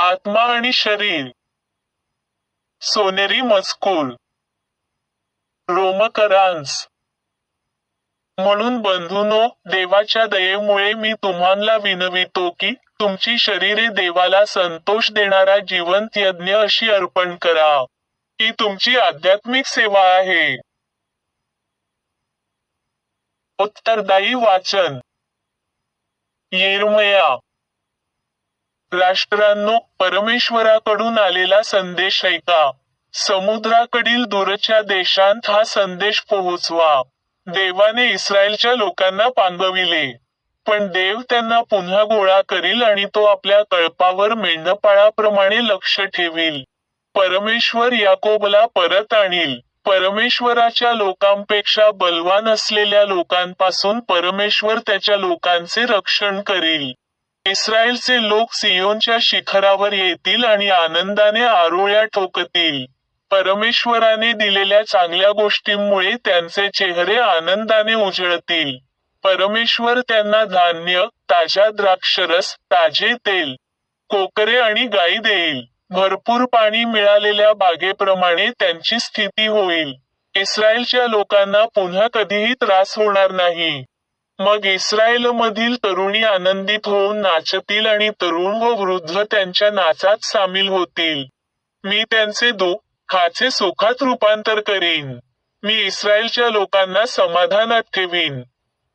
आत्मा आणि शरीर. सोनेरी मजकूर. रोमकरांस. म्हणून बंधूनो देवाच्या दयेमुळे मी तुम्हाला विनवितो की तुमची शरीरे देवाला संतोष देणारा जिवंत यज्ञ अशी अर्पण करा ही तुमची आध्यात्मिक सेवा आहे. उत्तरदायी वाचन. येरमया. राष्ट्रांनो परमेश्वराकडून आलेला संदेश ऐका. समुद्राकडील दूरच्या देशांत हा संदेश पोहोचवा. देवाने इस्रायलच्या लोकांना पांगविले. पण देव त्यांना पुन्हा गोळा करील आणि तो आपल्या कळपावर मेंढपाळाप्रमाणे लक्ष ठेवील. परमेश्वर याकोबला परत आणील. परमेश्वराच्या लोकांपेक्षा बलवान असलेल्या लोकांपासून परमेश्वर त्याच्या लोकांचे रक्षण करील. इस्रायलचे लोक सियोनच्या शिखरावर येतील आणि आनंदाने आरोळ्या ठोकतील. परमेश्वराने दिलेल्या चांगल्या गोष्टींमुळे त्यांचे चेहरे आनंदाने उजळतील. परमेश्वर त्यांना धान्य ताज्या द्राक्षरस ताजे तेल कोकरे आणि गाई देईल. भरपूर पाणी मिळालेल्या बागेप्रमाणे त्यांची स्थिती होईल. इस्रायलच्या लोकांना पुन्हा कधीही त्रास होणार नाही. मग इस्रायलमधील तरुणी आनंदित होऊन नाचतील आणि तरुण व वृद्ध त्यांच्या नाचात सामील होतील. मी त्यांचे दुःखाचे सुखात रूपांतर करीन. मी इस्रायलच्या लोकांना समाधानात ठेवीन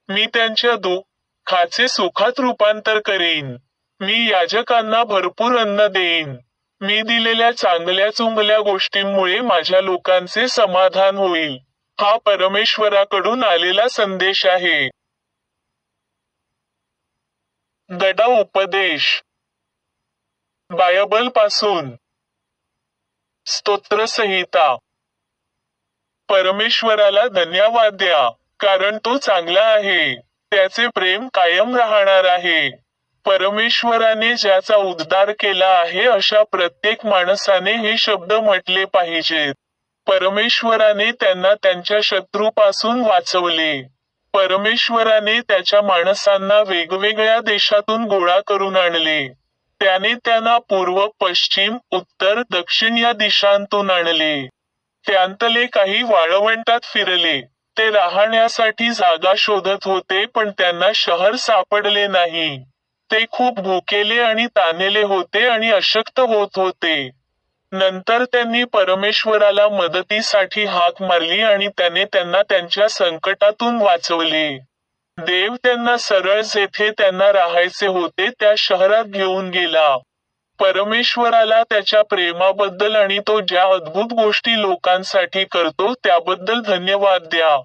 मी त्यांच्या दुःखाचे सुखात रूपांतर करीन. मी याजकांना भरपूर अन्न देईन. मी दिलेल्या चांगल्या चुंगल्या गोष्टींमुळे माझ्या लोकांचे समाधान होईल. हा परमेश्वराकडून आलेला संदेश आहे. गडा उपदेश बायबलपासून स्तोत्रसंहिता. परमेश्वराला धन्यवाद द्या कारण तो चांगला आहे त्याचे प्रेम कायम राहणार आहे. परमेश्वराने ज्याचा उद्धार केला आहे अशा प्रत्येक माणसाने हे शब्द म्हटले पाहिजेत. परमेश्वराने त्यांना त्यांच्या शत्रूपासून वाचवले. परमेश्वराने त्याच्या माणसांना वेगवेगळ्या देशातून गोळा करून आणले. त्याने त्यांना पूर्व पश्चिम उत्तर दक्षिण या दिशांतून आणले. त्यांतले काही वाळवंटात फिरले. ते राहण्यासाठी जागा शोधत होते पण त्यांना शहर सापडले नाही. ते खूप भुकेले आणि तानेले होते आणि अशक्त होत होते. नंतर त्यांनी परमेश्वराला मदतीसाठी हाक मारली आणि त्याने त्यांना त्यांच्या संकटातून वाचवले. देव त्यांना सरळ जेथे त्यांना राहायचे होते त्या शहरात घेऊन गेला. परमेश्वराला त्याच्या प्रेमाबद्दल आणि तो ज्या अद्भुत गोष्टी लोकांसाठी करतो त्याबद्दल धन्यवाद द्या.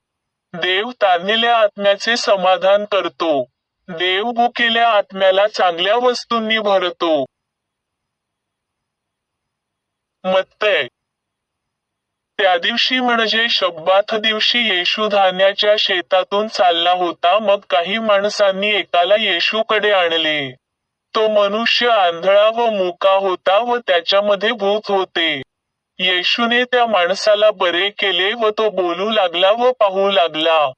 देव ताणलेल्या आत्म्याचे समाधान करतो. देव भुकेल्या आत्म्याला चांगल्या वस्तूंनी भरतो. मत्तय. त्या दिवशी म्हणजे शब्बाथ दिवशी येशू धान्याच्या शेतातून चालला होता मग काही माणसांनी एकाला येशूकडे आणले. तो मनुष्य आंधळा व मुका होता व त्याच्यामध्ये भूत होते. येशूने त्या माणसाला बरे केले व तो बोलू लागला व पाहू लागला.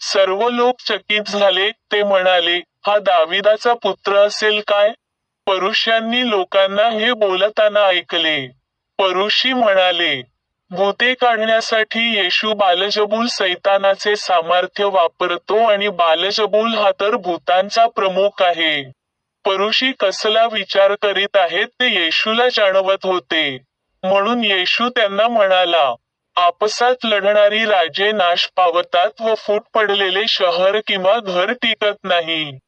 सर्व लोक चकित झाले ते म्हणाले हा दाविदाचा पुत्र असेल काय? परुष्यांनी लोकांना हे बोलताना ऐकले. परुषी म्हणाले भूते काढण्यासाठी येशू बालजबूल सैतानाचे सामर्थ्य वापरतो आणि बालजबूल हा तर भूतांचा प्रमुख आहे. परुषी कसला विचार करीत आहेत ते येशूला जाणवत होते. म्हणून येशू त्यांना म्हणाला आपसात लढणारी राजे नाश पावतात व फूट पडलेले शहर किंवा घर टिकत नाही.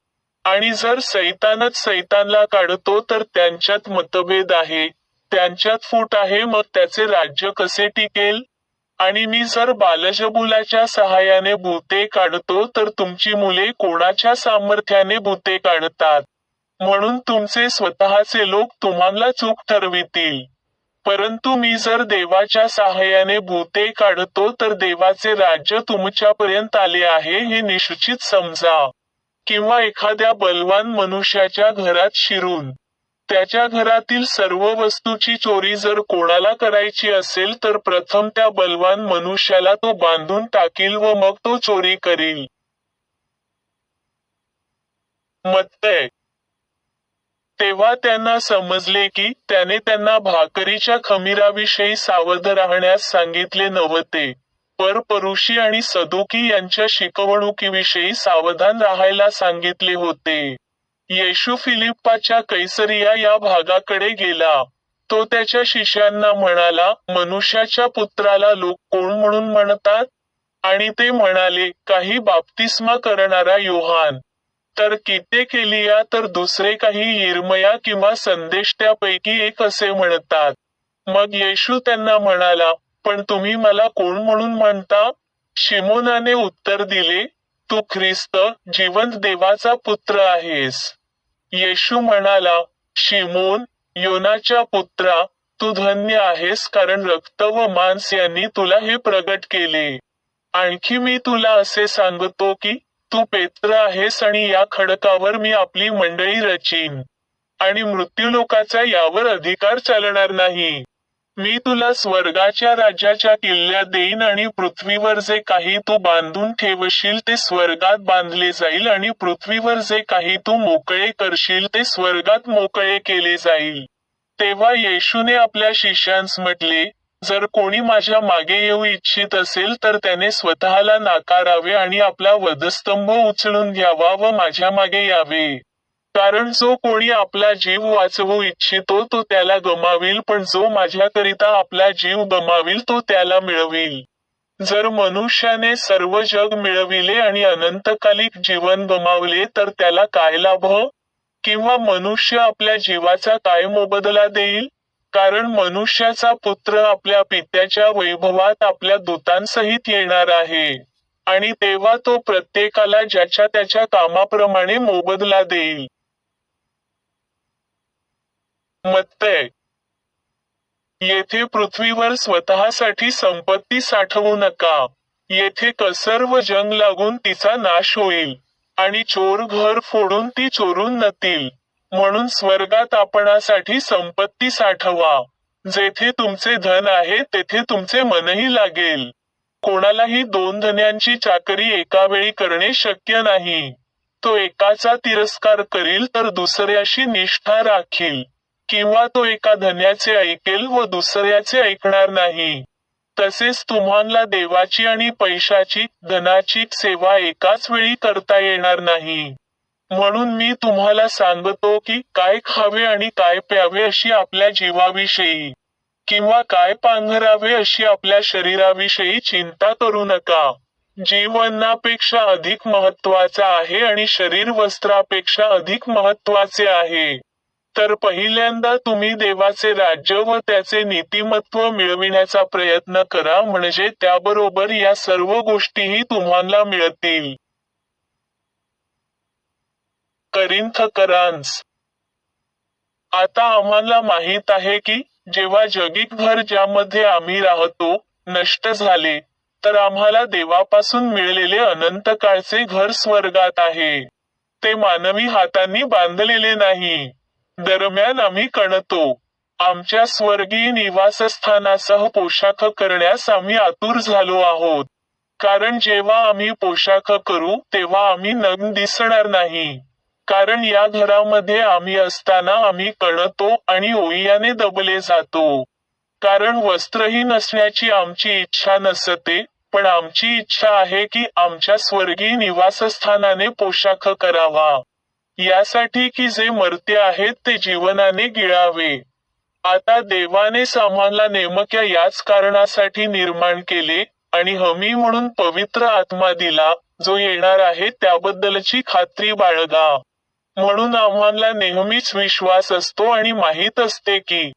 आणि जर सैतानच सैतानला काढतो तर त्यांच्यात मतभेद आहे. त्यांच्यात फूट आहे मग त्याचे राज्य कसे टिकेल? आणि मी जर बालजबुलाच्या सहाय्याने भूते काढतो तर तुमची मुले कोणाच्या सामर्थ्याने भूते काढतात? म्हणून तुमचे स्वतःचे लोक तुम्हाला चूक ठरवितील. परंतु मी जर देवाच्या सहाय्याने भूते काढतो तर देवाचे राज्य तुमच्यापर्यंत आले आहे हे निश्चित समजा. किंवा एखाद्या बलवान मनुष्याच्या घरात शिरून. त्याच्या घरातील सर्व वस्तूची चोरी जर कोणाला करायची असेल तर प्रथम त्या बलवान मनुष्याला तो बांधून टाकील व मग तो चोरी करील. मत्तय. तेव्हा त्यांना समजले की त्याने त्यांना भाकरीच्या खमीराविषयी सावध राहण्यास सांगितले नव्हते. पर परुषी आणि सदुकी यांच्या शिकवणुकीविषयी सावधान राहायला सांगितले होते. येशू फिलिप्पाच्या कैसरिया या भागाकडे गेला. तो त्याच्या शिष्यांना म्हणाला मनुष्याच्या पुत्राला लोक कोण म्हणून म्हणतात? आणि ते म्हणाले काही बाप्तिस्मा करणारा योहान. तर कित्येक एलिया तर दुसरे काही इरमया किंवा संदेश त्यापैकी एक असे म्हणतात. मग येशू त्यांना म्हणाला पण तुम्ही मला कोण म्हणून म्हणता? शिमोनाने उत्तर दिले तू ख्रिस्त जिवंत देवाचा पुत्र आहेस. येशू म्हणाला शिमोन योनाच्या पुत्रा तू धन्य आहेस कारण रक्त व मांस यांनी तुला हे प्रगट केले. आणखी मी तुला असे सांगतो की तू पेत्र आहेस आणि या खडकावर मी आपली मंडळी रचीन. आणि मृत्यूलोकाचा यावर अधिकार चालणार नाही. मी तुला स्वर्गाच्या राज्याच्या किल्ल्या देईन आणि पृथ्वीवर जे काही तू बांधून ठेवशील ते स्वर्गात बांधले जाईल आणि पृथ्वीवर जे काही तू मोकळे करशील ते स्वर्गात मोकळे केले जाईल. तेव्हा येशूने आपल्या शिष्यांस म्हटले जर कोणी माझ्या मागे येऊ इच्छित असेल तर त्याने स्वतःला नाकारावे आणि आपला वधस्तंभ उचलून घ्यावा व माझ्या मागे यावे. कारण जो कोणी आपला जीव वाचवू इच्छितो तो त्याला गमावील पण जो माझ्याकरिता आपला जीव गमावील तो त्याला मिळवील. जर मनुष्याने सर्व जग मिळविले आणि अनंतकालिक जीवन गमावले तर त्याला काय लाभ? किंवा मनुष्य आपल्या जीवाचा काय मोबदला देईल? कारण मनुष्याचा पुत्र आपल्या पित्याच्या वैभवात आपल्या दूतांसहित येणार आहे. आणि तेव्हा तो प्रत्येकाला ज्याच्या त्याच्या कामाप्रमाणे मोबदला देईल. मत्तय येथे पृथ्वीवर स्वतःसाठी संपत्ती साठवू नका. येथे कसर व जंग लागून तिचा नाश होईल आणि चोर घर फोडून ती चोरून नतील. म्हणून स्वर्गात आपणासाठी संपत्ती साठवा. जेथे तुमचे धन आहे तेथे तुमचे मनही लागेल. कोणालाही दोन धन्यांची चाकरी एका वेळी करणे शक्य नाही. तो एकाचा तिरस्कार करील तर दुसऱ्याशी निष्ठा राखील. किंवा तो एका धन्याचे ऐकेल व दुसऱ्याचे ऐकणार नाही. तसेच तुम्हाला देवाची आणि पैशाची धनाची सेवा एकाच वेळी करता येणार नाही. म्हणून मी तुम्हाला सांगतो की काय खावे आणि काय प्यावे अशी आपल्या जीवाविषयी किंवा काय पांघरावे अशी आपल्या शरीराविषयी चिंता करू नका. जीवनापेक्षा अधिक महत्त्वाचा आहे आणि शरीर वस्त्रापेक्षा अधिक महत्त्वाचे आहे. तर पहिल्यांदा तुम्ही देवाचे राज्य व त्याचे नीतिमत्व मिळविण्याचा प्रयत्न करा म्हणजे त्याबरोबर या सर्व गोष्टीही तुम्हाला मिळतील. करिंथकरांस आता आम्हाला माहीत आहे की जेव्हा जगिक घर ज्यामध्ये आम्ही राहतो नष्ट झाले तर आम्हाला देवापासून मिळलेले अनंत काळचे घर स्वर्गात आहे. ते मानवी हातांनी बांधलेले नाही. दरम्यान आम्ही कणतो. आमच्या स्वर्गीय निवासस्थानासह पोशाख करण्यास आम्ही आतुर झालो आहोत. कारण जेव्हा आम्ही पोशाख करू तेव्हा आम्ही नग्न दिसणार नाही. कारण या घरामध्ये आम्ही असताना आम्ही कणतो आणि ओइयाने दबले जातो. कारण वस्त्रही नसण्याची आमची इच्छा नसते पण आमची इच्छा आहे की आमच्या स्वर्गीय निवासस्थानाने पोशाख करावा. यासाठी की जे मर्त्य आहेत ते जीवनाने गिळावे. आता देवानेच आम्हाला नेमक्या याच कारणासाठी निर्माण केले आणि हमी म्हणून पवित्र आत्मा दिला जो येणार आहे त्याबद्दलची खात्री बाळगा. म्हणून आम्हाला नेहमीच विश्वास असतो आणि माहीत असते की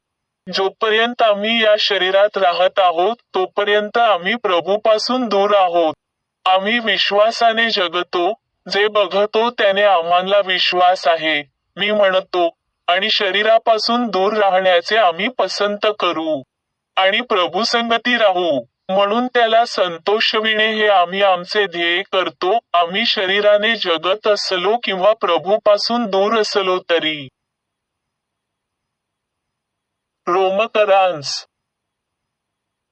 जोपर्यंत आम्ही या शरीरात राहत आहोत तोपर्यंत आम्ही प्रभूपासून दूर आहोत. आम्ही विश्वासाने जगतो जे बघतो त्याने आम्हाला विश्वास आहे. मी म्हणतो आणि शरीरापासून दूर राहण्याचे आम्ही पसंत करू. आणि प्रभू संगती राहू. म्हणून त्याला संतोषविणे हे आम्ही आमचे ध्येय करतो. आम्ही शरीराने जगत असलो किंवा प्रभूपासून दूर असलो तरी. रोमकरांस.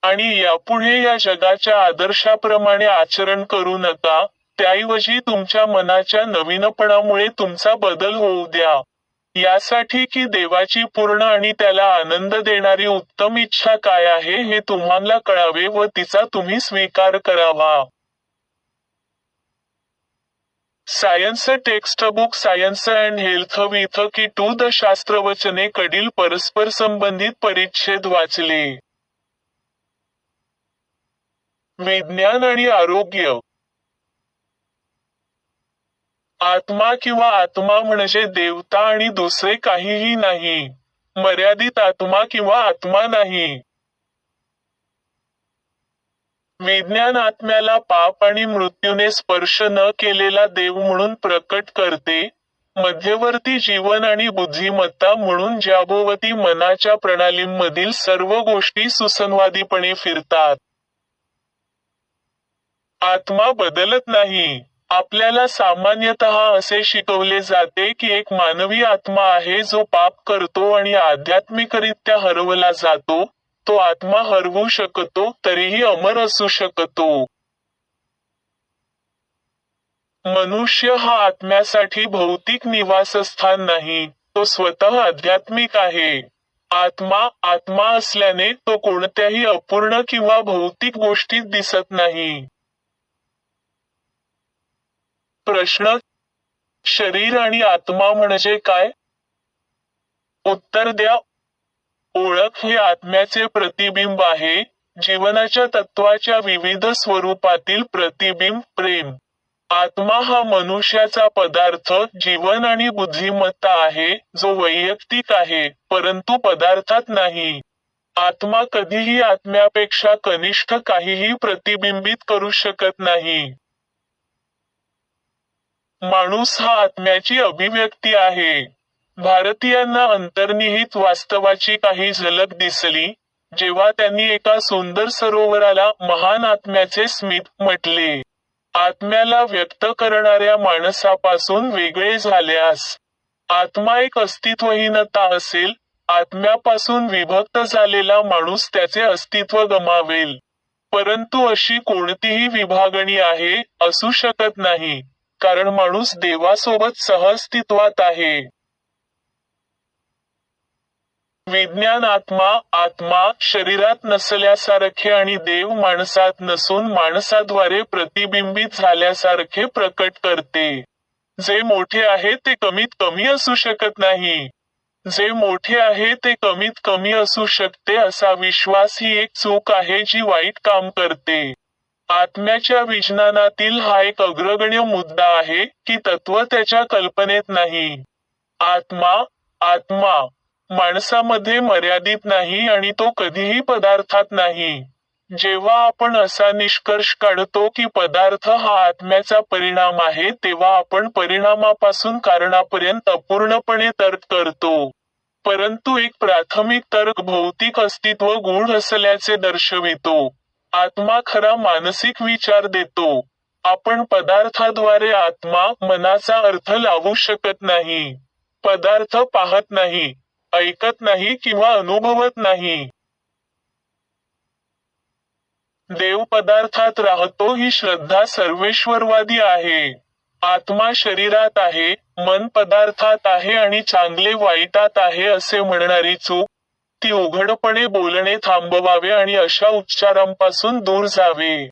आणि यापुढे या जगाच्या आदर्शाप्रमाणे आचरण करू नका. त्याऐवजी तुमच्या मनाच्या नवीनपणामुळे तुमचा बदल होऊ द्या. यासाठी की देवाची पूर्ण आणि त्याला आनंद देणारी उत्तम इच्छा काय आहे हे तुम्हाला कळावे व तिचा तुम्ही स्वीकार करावा. Science text book science and health with key to the शास्त्रवचने कडील परस्पर संबंधित परिच्छेद वाचले. विज्ञान आणि आरोग्य. आत्मा किंवा आत्मा म्हणजे देवता आणि दुसरे काहीही नाही. मर्यादित आत्मा किंवा आत्मा नाही. विज्ञान आत्म्याला पाप आणि मृत्यूने स्पर्श न केलेला देव म्हणून प्रकट करते मध्यवर्ती जीवन आणि बुद्धिमत्ता म्हणून ज्याभोवती मनाच्या प्रणालींमधील सर्व गोष्टी सुसंवादीपणे फिरतात. आत्मा बदलत नाही. आपल्याला सामान्यतः असे शिकवले जाते की एक मानवी आत्मा आहे जो पाप करतो आणि आध्यात्मिकरित्या हरवला जातो. तो आत्मा हरवू शकतो तरीही अमर असू शकतो. मनुष्य हा आत्म्यासाठी भौतिक निवासस्थान नाही तो स्वतः आध्यात्मिक आहे. आत्मा आत्मा असल्याने तो कोणत्याही अपूर्ण किंवा भौतिक गोष्टीत दिसत नाही. प्रश्न शरीर आणि आत्मा म्हणजे काय? उत्तर द्या. ओळख हे आत्म्याचे प्रतिबिंब आहे. जीवनाच्या तत्वाच्या विविध स्वरूपातील प्रतिबिंब प्रेम. आत्मा हा मनुष्याचा पदार्थ जीवन आणि बुद्धिमत्ता आहे जो वैयक्तिक आहे परंतु पदार्थात नाही. आत्मा कधीही आत्म्यापेक्षा कनिष्ठ काहीही प्रतिबिंबित करू शकत नाही. माणूस हा आत्म्याची अभिव्यक्ती आहे. भारतीयांना अंतर्निहित वास्तवाची काही झलक दिसली जेव्हा त्यांनी एका सुंदर सरोवराला महान आत्म्याचे स्मित म्हटले. आत्म्याला व्यक्त करणाऱ्या माणसापासून वेगळे झाल्यास आत्मा एक अस्तित्वहीनता असेल आत्म्यापासून विभक्त झालेला माणूस त्याचे अस्तित्व गमावेल. परंतु अशी कोणतीही विभागणी आहे असू शकत नाही. कारण माणूस देवासोबत सहअस्तित्वात आहे. विज्ञान आत्मा आत्मा शरीरात नसल्यासारखे आणि देव माणसात नसून माणसाद्वारे प्रतिबिंबित झाल्यासारखे प्रकट करते. जे मोठे आहे ते कमीत कमी असू शकत नाही. जे मोठे आहे ते कमीत कमी असू शकते असा विश्वास ही एक चूक आहे जी वाईट काम करते. आत्म्याच्या विज्ञानातील हा एक अग्रगण्य मुद्दा आहे की तत्व त्याच्या कल्पनेत नाही. आत्मा आत्मा माणसामध्ये मर्यादित नाही आणि तो कधीही पदार्थात नाही. जेव्हा आपण असा निष्कर्ष काढतो की पदार्थ हा आत्म्याचा परिणाम आहे तेव्हा आपण परिणामापासून कारणापर्यंत अपूर्णपणे तर्क करतो. परंतु एक प्राथमिक तर्क भौतिक अस्तित्व गूढ असल्याचे दर्शवितो. आत्मा खरा मानसिक विचार देतो. आपण पदार्थाद्वारे आत्मा मनाचा अर्थ लावू शकत नाही. पदार्थ पाहत नाही ऐकत नाही किंवा अनुभवत नाही. देव पदार्थात राहतो ही श्रद्धा सर्वेश्वरवादी आहे. आत्मा शरीरात आहे मन पदार्थात आहे आणि चांगले वाईटात आहे असे म्हणणारी चूक ती उघडपणे बोलणे थांबवावे आणि अशा उच्चारांपासून दूर जावे.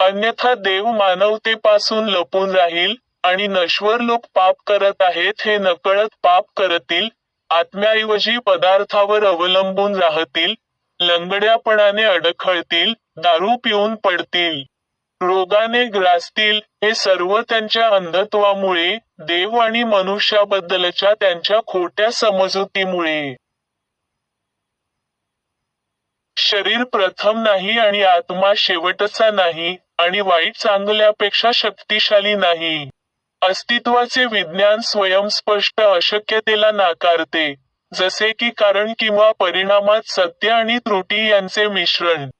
अन्यथा देव मानवतेपासून लपून राहील आणि नश्वर लोक पाप करत आहेत हे नकळत पाप करतील आत्म्याऐवजी पदार्थावर अवलंबून राहतील लंगड्यापणाने अडखळतील दारू पिऊन पडतील. रोगाने ग्रासतील हे सर्व त्यांच्या अंधत्वामुळे देव आणि मनुष्याबद्दलच्या त्यांच्या खोट्या समजुतीमुळे. शरीर प्रथम नाही आणि आत्मा शेवटचा नाही आणि वाईट चांगल्यापेक्षा शक्तिशाली नाही. अस्तित्वाचे विज्ञान स्वयंस्पष्ट अशक्यतेला नाकारते जसे की कारण किंवा परिणामात सत्य आणि त्रुटी यांचे मिश्रण.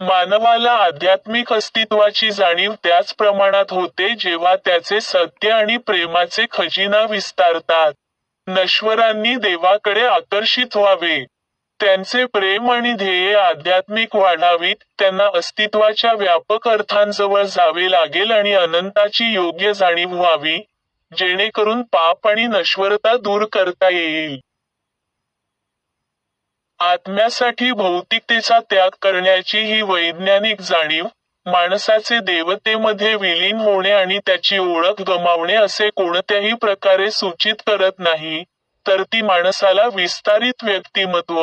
मानवाला आध्यात्मिक अस्तित्वाची जाणीव त्याच प्रमाणात होते जेव्हा त्याचे सत्य आणि प्रेमाचे खजिना विस्तारतात. नश्वरांनी देवाकडे आकर्षित व्हावे. त्यांचे प्रेम आणि ध्येय आध्यात्मिक वाढावीत त्यांना अस्तित्वाच्या व्यापक अर्थांजवळ जावे लागेल आणि अनंताची योग्य जाणीव व्हावी जेणेकरून पाप आणि नश्वरता दूर करता येईल. आत्म्यासाठी भौतिकतेचा त्याग करण्याची ही वैज्ञानिक जाणीव माणसाचे देवतेमध्ये विलीन होणे आणि त्याची ओळख गमावणे असे कोणत्याही प्रकारे सूचित करत नाही तर ती माणसाला विस्तारित व्यक्तिमत्व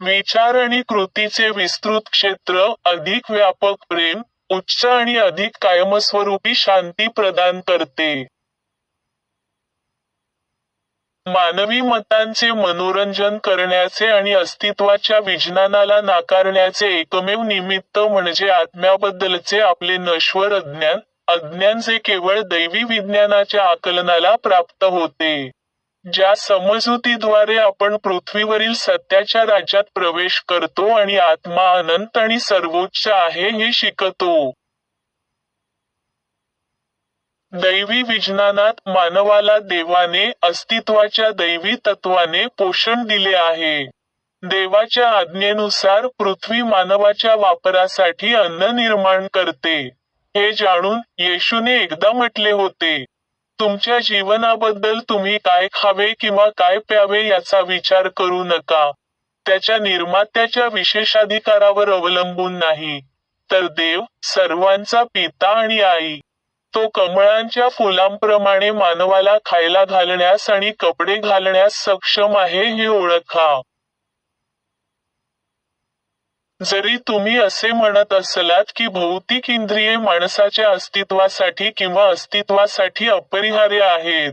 विचार आणि कृतीचे विस्तृत क्षेत्र अधिक व्यापक प्रेम उच्च आणि अधिक कायमस्वरूपी शांती प्रदान करते. मानवी मतांचे मनोरंजन करण्याचे आणि अस्तित्वाच्या विज्ञानाला नाकारण्याचे एकमेव निमित्त म्हणजे आत्म्याबद्दलचे आपले नश्वर अज्ञान अज्ञान जे केवळ दैवी विज्ञानाच्या आकलनाला प्राप्त होते. ज्या समजुतीद्वारे आपण पृथ्वीवरील सत्याच्या राज्यात प्रवेश करतो आणि आत्मा अनंत आणि सर्वोच्च आहे हे शिकतो. दैवी विज्ञानात मानवाला देवाने अस्तित्वाच्या दैवी तत्वाने पोषण दिले आहे. देवाच्या आज्ञेनुसार पृथ्वी मानवाच्या वापरासाठी अन्न निर्माण करते. हे जाणून येशूने एकदा म्हटले होते तुमच्या जीवनाबद्दल तुम्ही काय खावे किंवा काय प्यावे याचा विचार करू नका. त्याच्या निर्मात्याच्या विशेषाधिकारावर अवलंबून नाही. तर देव सर्वांचा पिता आणि आई. तो कमळांच्या फुलांप्रमाणे मानवाला खायला घालण्यास आणि कपडे घालण्यास सक्षम आहे हे ओळखा. जरी तुम्ही असे म्हणत असलात की भौतिक इंद्रिये माणसाच्या अस्तित्वासाठी किंवा अस्तित्वासाठी अपरिहार्य आहेत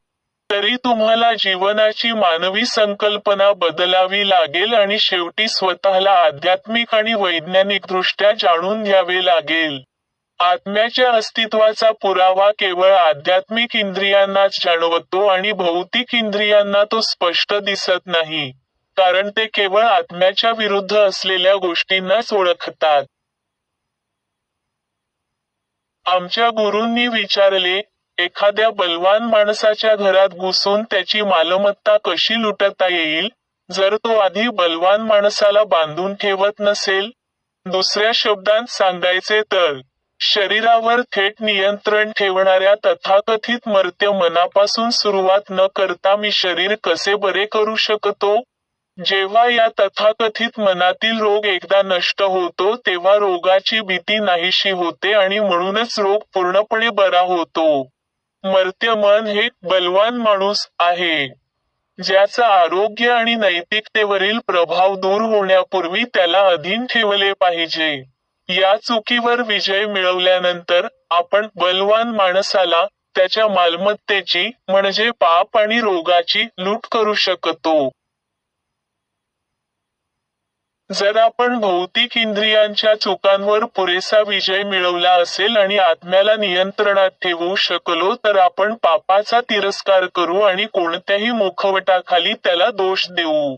तरी तुम्हाला जीवनाची मानवी संकल्पना बदलावी लागेल आणि शेवटी स्वतःला आध्यात्मिक आणि वैज्ञानिक दृष्ट्या जाणून घ्यावे लागेल. आत्म्याच्या अस्तित्वाचा पुरावा केवळ आध्यात्मिक इंद्रियांनाच जाणवतो आणि भौतिक इंद्रियांना तो स्पष्ट दिसत नाही. कारण ते केवळ आत्म्याच्या विरुद्ध असलेल्या गोष्टींनाच ओळखतात. आमच्या गुरूंनी विचारले एखाद्या बलवान माणसाच्या घरात घुसून त्याची मालमत्ता कशी लुटता येईल? जर तो आधी बलवान माणसाला बांधून ठेवत नसेल? दुसऱ्या शब्दांत सांगायचे तर शरीरावर थेट नियंत्रण ठेवणाऱ्या तथाकथित मर्त्य मनापासून सुरुवात न करता मी शरीर कसे बरे करू शकतो? जेव्हा या तथाकथित मनातील रोग एकदा नष्ट होतो तेव्हा रोगाची भीती नाहीशी होते आणि म्हणूनच रोग पूर्णपणे बरा होतो. मर्त्य मन हे बलवान माणूस आहे ज्याचा आरोग्य आणि नैतिकतेवरील प्रभाव दूर होण्यापूर्वी त्याला अधीन ठेवले पाहिजे. या चुकीवर विजय मिळवल्यानंतर आपण बलवान माणसाला त्याच्या मालमत्तेची म्हणजे पाप आणि रोगाची लूट करू शकतो. जर आपण भौतिक इंद्रियांच्या चुकांवर पुरेसा विजय मिळवला असेल आणि आत्म्याला नियंत्रणात ठेवू शकलो तर आपण पापाचा तिरस्कार करू आणि कोणत्याही मुखवटाखाली त्याला दोष देऊ.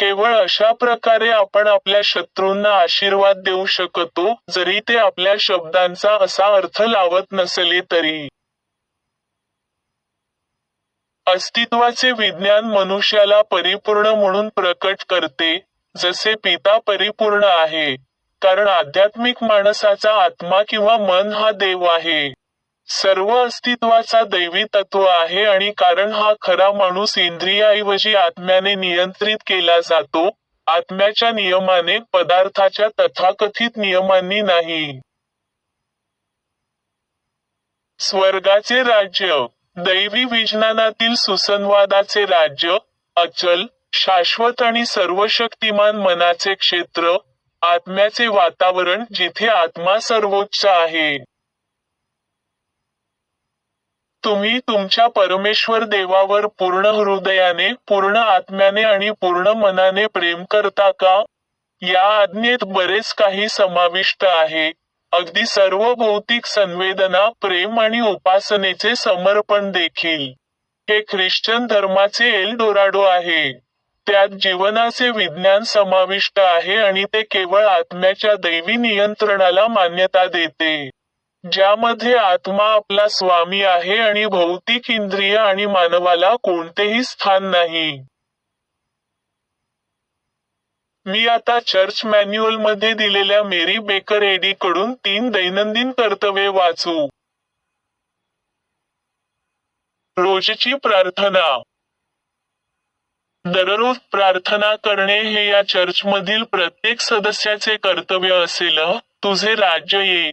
केवळ अशा प्रकारे आपण आपल्या शत्रूंना आशीर्वाद देऊ शकतो जरी ते आपल्या शब्दांचा असा अर्थ लावत नसले तरी. अस्तित्वाचे विज्ञान मनुष्याला परिपूर्ण म्हणून प्रकट करते जसे पिता परिपूर्ण आहे कारण आध्यात्मिक माणसाचा आत्मा किंवा मन हा देव आहे. सर्व अस्तित्वाचा दैवी तत्व आहे आणि कारण हा खरा माणूस इंद्रियाऐवजी आत्म्याने नियंत्रित केला जातो आत्म्याच्या नियमाने पदार्थाच्या तथाकथित नियमांनी नाही. स्वर्गाचे राज्य दैवी विज्ञानातील सुसंवादाचे राज्य अचल शाश्वत आणि सर्वशक्तिमान मनाचे क्षेत्र आत्म्याचे वातावरण जिथे आत्मा सर्वोच्च आहे. तुम्ही तुमच्या परमेश्वर देवावर पूर्ण हृदयाने पूर्ण आत्म्याने आणि पूर्ण मनाने प्रेम करता का? या आज्ञेत बरेच काही समाविष्ट आहे. अगदी सर्व भौतिक संवेदना प्रेम आणि उपासनेचे समर्पण देखील. हे ख्रिश्चन धर्माचे एल डोराडो आहे. त्यात जीवनाचे विज्ञान समाविष्ट आहे आणि ते केवळ आत्म्याच्या दैवी नियंत्रणाला मान्यता देते. ज्यामध्ये आत्मा आपला स्वामी आहे आणि भौतिक इंद्रिय आणि मानवाला कोणतेही स्थान नाही. मी आता चर्च मॅन्युअलमध्ये दिलेल्या मेरी बेकर एडी कडून तीन दैनंदिन कर्तव्ये वाचू. रोजची प्रार्थना. दररोज प्रार्थना करणे हे या चर्चमधील प्रत्येक सदस्याचे कर्तव्य असेल तुझे राज्य ये.